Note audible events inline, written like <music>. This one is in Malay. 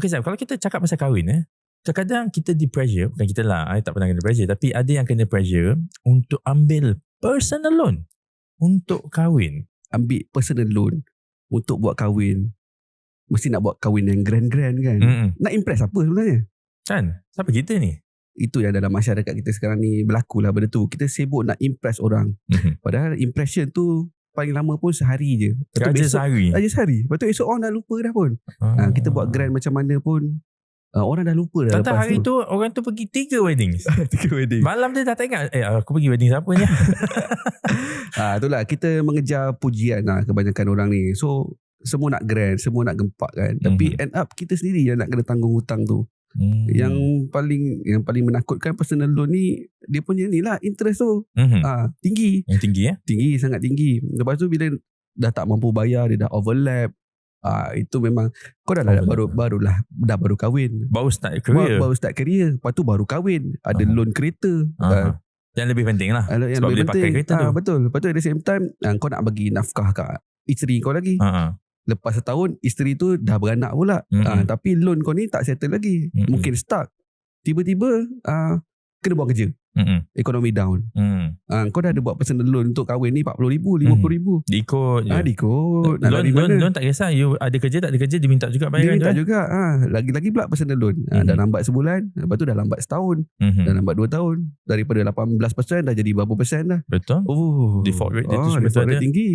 Okay Zab, kalau kita cakap pasal kahwin eh, kadang-kadang kita di pressure, bukan kita lah, I tak pernah kena pressure, tapi ada yang kena pressure untuk ambil personal loan untuk kahwin. Ambil personal loan untuk buat kahwin. Mesti nak buat kahwin yang grand-grand kan. Mm-mm. Nak impress apa sebenarnya? Kan? Siapa kita ni? Itu yang dalam masyarakat kita sekarang ni berlaku lah benda tu. Kita sibuk nak impress orang. Mhm. Padahal impression tu paling lama pun sehari je. Lepas tu besok, sehari. Aja sehari. Lepas tu esok orang dah lupa dah pun. Ha, kita buat grand macam mana pun. Uh, orang dah lupa dah Tentang hari tu orang tu pergi tiga wedding. <laughs> Tiga wedding. Malam dia dah tak ingat Eh aku pergi wedding siapa ni <laughs> Ah, itulah kita mengejar pujian lah kebanyakan orang ni. So semua nak grand, semua nak gempak kan. Tapi Mhm. end up kita sendiri yang nak kena tanggung hutang tu. hmm. Yang paling yang paling menakutkan personal loan ni dia punya ni lah interest tu Mhm. ah tinggi, Yang tinggi eh tinggi sangat tinggi. Lepas tu bila dah tak mampu bayar dia dah overlap. Ah itu memang kau dah, dah baru barulah dah baru kahwin. Baru start Baru, career baru start career Lepas tu baru kahwin Ada Aha. loan kereta. Ah, Yang lebih penting lah Yang Sebab lebih boleh pakai penting. kereta Ah, tu. Betul Lepas tu at the same time Kau nak bagi nafkah kat Isteri kau lagi Ha-ha. Lepas setahun Isteri tu dah beranak pula Mm-mm. ah, Tapi loan kau ni tak settle lagi Mm-mm. Mungkin stuck Tiba-tiba ah, Kena buang kerja Mm-mm. Ekonomi down. Hmm. ah, Kau dah ada buat personal loan Untuk kahwin ni RM40,000 RM50,000 Diikut je. Ah, Dikut Nak loan, loan, loan tak kisah. You ada kerja tak ada kerja Dia minta juga Dia bayaran minta tu, eh? juga. Ah, Lagi-lagi pula personal loan. Mhm. Dah lambat sebulan Lepas tu dah lambat setahun. Mhm. Dah lambat dua tahun. Daripada 18% Dah jadi berapa persen dah? Betul. Oh. Default rate dia tu oh, semua default tu rate ada. tinggi